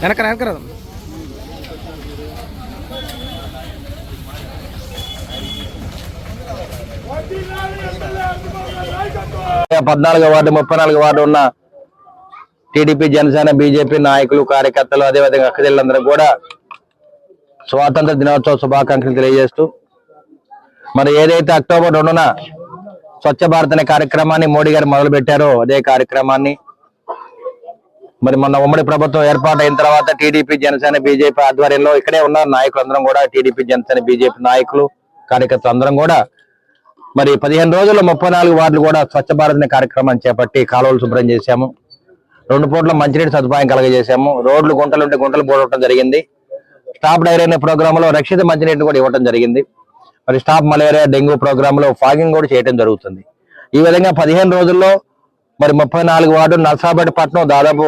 వెనక వెనక రాదు పద్నాలుగో వార్డు ముప్పై నాలుగో వార్డు ఉన్న టీడీపీ జనసేన బీజేపీ నాయకులు కార్యకర్తలు అదేవిధంగా అక్కజల్లందరూ కూడా స్వాతంత్ర దినోత్సవ శుభాకాంక్షలు తెలియజేస్తూ మరి ఏదైతే అక్టోబర్ రెండున స్వచ్ఛ భారత్ అనే కార్యక్రమాన్ని మోడీ గారు మొదలుపెట్టారో అదే కార్యక్రమాన్ని మరి మొన్న ఉమ్మడి ప్రభుత్వం ఏర్పాటు అయిన తర్వాత టీడీపీ జనసేన బీజేపీ ఆధ్వర్యంలో ఇక్కడే ఉన్న నాయకులందరం కూడా టీడీపీ జనసేన బీజేపీ నాయకులు కార్యకర్తలు అందరం కూడా. మరి పదిహేను రోజుల్లో ముప్పై నాలుగు వార్డులు కూడా స్వచ్ఛ భారత్ అనే కార్యక్రమాన్ని చేపట్టి కాలువలు శుభ్రం చేశాము. రెండు పూట్ల మంచినీటి సదుపాయం కలగజేశాము. రోడ్లు గుంటలు ఉంటే గుంటలు పోడటం జరిగింది. స్టాప్ డైరీ ప్రోగ్రాంలో ప్రోగ్రామ్లో రక్షిత మంచినీటిని కూడా ఇవ్వడం జరిగింది. మరి స్టాప్ మలేరియా డెంగ్యూ ప్రోగ్రామ్లో ఫాగింగ్ కూడా చేయడం జరుగుతుంది. ఈ విధంగా పదిహేను రోజుల్లో మరి ముప్పై నాలుగు వార్డు నర్సాపేట పట్టణం దాదాపు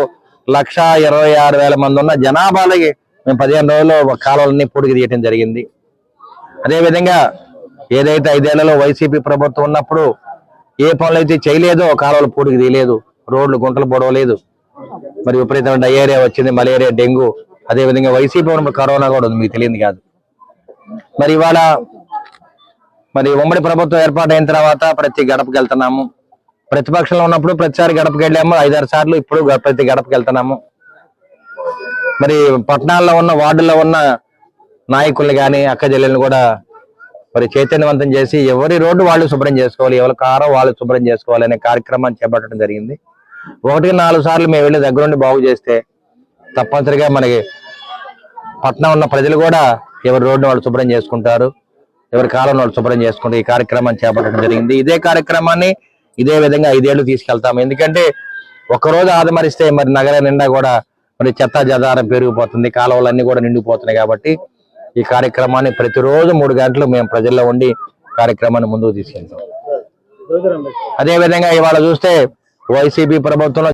లక్ష ఇరవై ఆరు వేల మంది ఉన్న జనాభాలకి మేము పదిహేను రోజుల్లో కాలువలన్నీ పూడికి తీయటం జరిగింది. అదేవిధంగా ఏదైతే ఐదేళ్ళలో వైసీపీ ప్రభుత్వం ఉన్నప్పుడు ఏ పనులు అయితే చేయలేదో కాలువలు పూడికి తీయలేదు. రోడ్లు గుంటలు పొడవలేదు. మరి విపరీతమైన డయేరియా వచ్చింది మలేరియా డెంగ్యూ. అదేవిధంగా వైసీపీ ఉన్నప్పుడు కరోనా కూడా ఉంది మీకు తెలియదు కాదు. మరి ఇవాళ మరి ఉమ్మడి ప్రభుత్వం ఏర్పాటైన తర్వాత ప్రతి గడపకి వెళ్తున్నాము. ప్రతిపక్షంలో ఉన్నప్పుడు ప్రతిసారి గడపకి వెళ్ళాము ఐదారు సార్లు ఇప్పుడు ప్రతి గడపకి వెళ్తున్నాము. మరి పట్టణాల్లో ఉన్న వార్డుల్లో ఉన్న నాయకుల్ని కానీ అక్క చెల్లెల్ని కూడా మరి చైతన్యవంతం చేసి ఎవరి రోడ్డు వాళ్ళు శుభ్రం చేసుకోవాలి ఎవరి కారో వాళ్ళు శుభ్రం చేసుకోవాలి అనే కార్యక్రమాన్ని చేపట్టడం జరిగింది. ఒకటికి నాలుగు సార్లు మేము వెళ్ళి దగ్గరుండి బాగు చేస్తే తప్పనిసరిగా మనకి పట్టణం ఉన్న ప్రజలు కూడా ఎవరి రోడ్డు వాళ్ళు శుభ్రం చేసుకుంటారు ఎవరి కాలం వాళ్ళు శుభ్రం చేసుకుంటారు. ఈ కార్యక్రమాన్ని చేపట్టడం జరిగింది. ఇదే కార్యక్రమాన్ని ఇదే విధంగా ఐదేళ్ళు తీసుకెళ్తాము. ఎందుకంటే ఒక్కరోజు ఆదమరిస్తే మరి నగర నిండా కూడా మరి చెత్త జదారం పెరిగిపోతుంది కాలువలన్నీ కూడా నిండిపోతున్నాయి కాబట్టి ఈ కార్యక్రమాన్ని ప్రతిరోజు మూడు గంటలు మేము ప్రజల్లో ఉండి కార్యక్రమాన్ని ముందుకు తీసుకెళ్తాం. అదే విధంగా ఇవాళ చూస్తే వైసీపీ ప్రభుత్వంలో